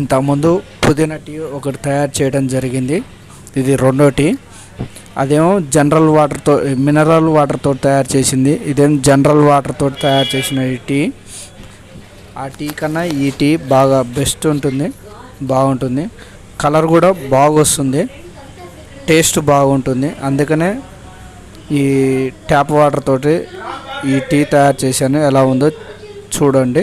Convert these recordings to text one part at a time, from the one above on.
ఇంతకుముందు పుదీనా టీ ఒకటి తయారు చేయడం జరిగింది. ఇది రెండో టీ. అదేమో జనరల్ వాటర్తో మినరల్ వాటర్తో తయారు చేసింది. ఇదేం జనరల్ వాటర్తో తయారు చేసిన ఈ టీ. ఆ టీ కన్నా ఈ టీ బాగా బెస్ట్ ఉంటుంది బాగుంటుంది. కలర్ కూడా బాగా వస్తుంది టేస్ట్ బాగుంటుంది. అందుకనే ఈ ట్యాప్ వాటర్ తోటి ఈ టీ తయారు చేశాను. ఎలా ఉందో చూడండి.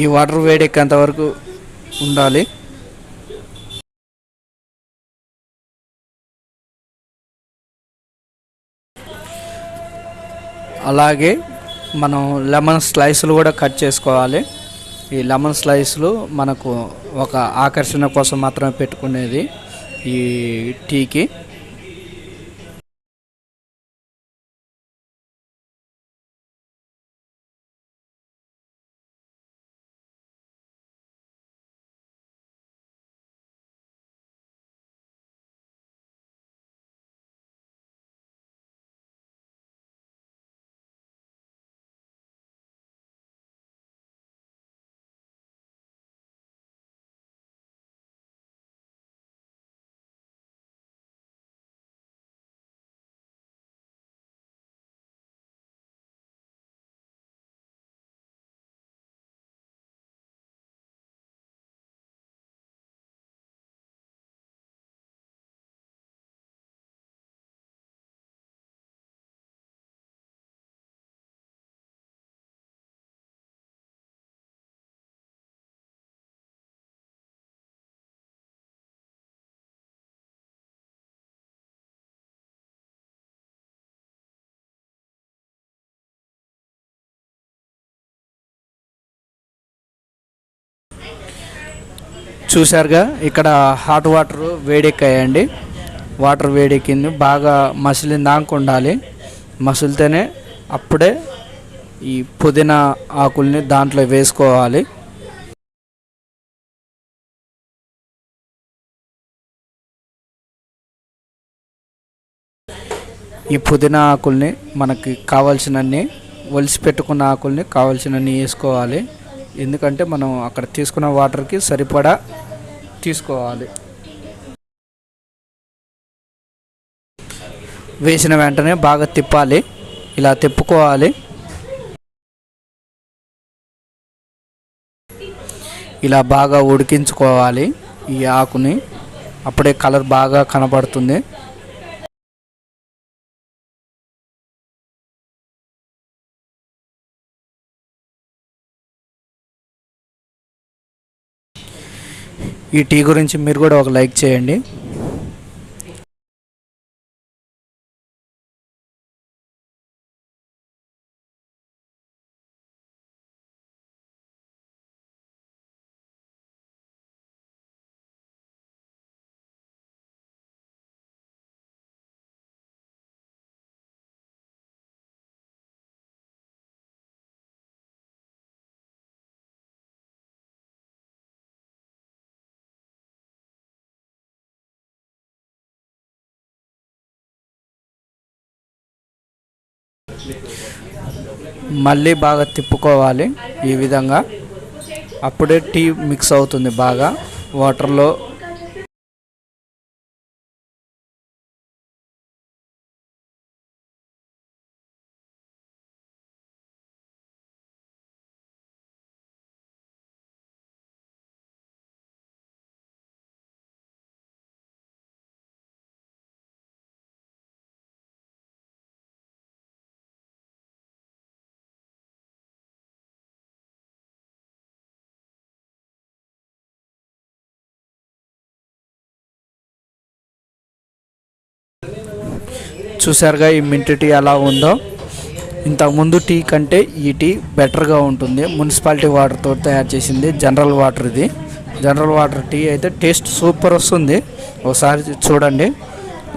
ఈ వాటర్ వేడెక్కేంత వరకు ఉండాలి. అలాగే మనం లెమన్ స్లైస్లు కూడా కట్ చేసుకోవాలి. ఈ లెమన్ స్లైస్లు మనకు ఒక ఆకర్షణ కోసం మాత్రమే పెట్టుకునేది ఈ టీకి. చూశారుగా. ఇక్కడ హాట్ వాటర్ వేడెక్కాయండి. వాటర్ వేడెక్కింది. బాగా మసిలిన దాకా ఉండాలి మసిలితేనే అప్పుడే ఈ పుదీనా ఆకుల్ని దాంట్లో వేసుకోవాలి. ఈ పుదీనా ఆకుల్ని మనకి కావాల్సినన్ని ఒలిసి పెట్టుకున్న ఆకుల్ని కావాల్సినన్ని వేసుకోవాలి. ఎందుకంటే మనం అక్కడ తీసుకున్న వాటర్కి సరిపడా తీసుకోవాలి. వేసిన వెంటనే బాగా తిప్పాలి. ఇలా తిప్పుకోవాలి. ఇలా బాగా ఉడికించుకోవాలి ఈ ఆకుని. అప్పుడే కలర్ బాగా కనబడుతుంది. ఈ టీ గురించి మీరు కూడా ఒక లైక్ చేయండి. మళ్ళీ బాగా తిప్పుకోవాలి ఈ విధంగా. అప్పుడే టీ మిక్స్ అవుతుంది బాగా. వాటర్లో చూసారుగా ఈ మింట్ టీ ఎలా ఉందో. ఇంతకుముందు టీ కంటే ఈ టీ బెటర్గా ఉంటుంది. మున్సిపాలిటీ వాటర్తో తయారు చేసింది జనరల్ వాటర్ ఇది. జనరల్ వాటర్ టీ అయితే టేస్ట్ సూపర్ వస్తుంది. ఒకసారి చూడండి.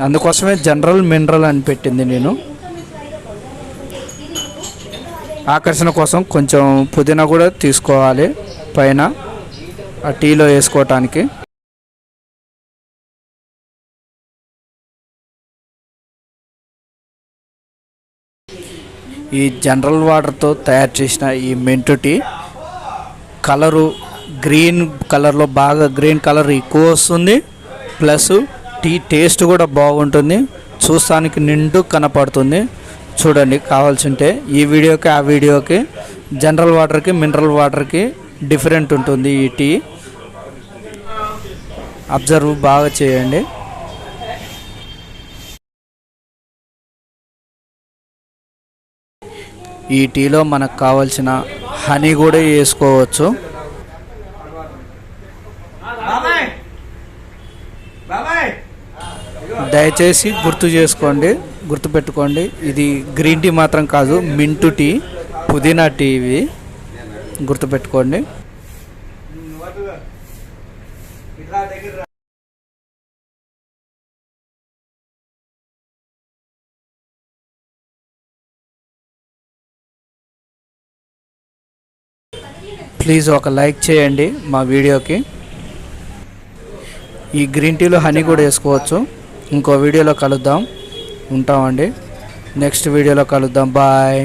అందుకోసమే జనరల్ మినరల్ అని పెట్టింది నేను. ఆకర్షణ కోసం కొంచెం పుదీనా కూడా తీసుకోవాలి పైన. ఆ టీలో వేసుకోవటానికి. ఈ జనరల్ వాటర్తో తయారు చేసిన ఈ మెంటు టీ కలరు గ్రీన్ కలర్లో బాగా గ్రీన్ కలర్ ఎక్కువ వస్తుంది. ప్లస్ టీ టేస్ట్ కూడా బాగుంటుంది. చూస్తానికి నిండు కనపడుతుంది. చూడండి కావాల్సింటే ఈ వీడియోకి ఆ వీడియోకి జనరల్ వాటర్కి మినరల్ వాటర్కి డిఫరెంట్ ఉంటుంది ఈ టీ. అబ్జర్వ్ బాగా చేయండి. ఈ టీలో మనకు కావాల్సిన హనీ కూడా వేసుకోవచ్చు. దయచేసి గుర్తు చేసుకోండి గుర్తుపెట్టుకోండి ఇది గ్రీన్ టీ మాత్రం కాదు మింటు టీ పుదీనా టీ ఇవి. గుర్తుపెట్టుకోండి ప్లీజ్ ఒక లైక్ చేయండి మా వీడియోకి. ఈ గ్రీన్ టీలో హనీ కూడా వేసుకోవచ్చు. ఇంకో వీడియోలో కలుద్దాం. ఉంటామండి. నెక్స్ట్ వీడియోలో కలుద్దాం. బాయ్.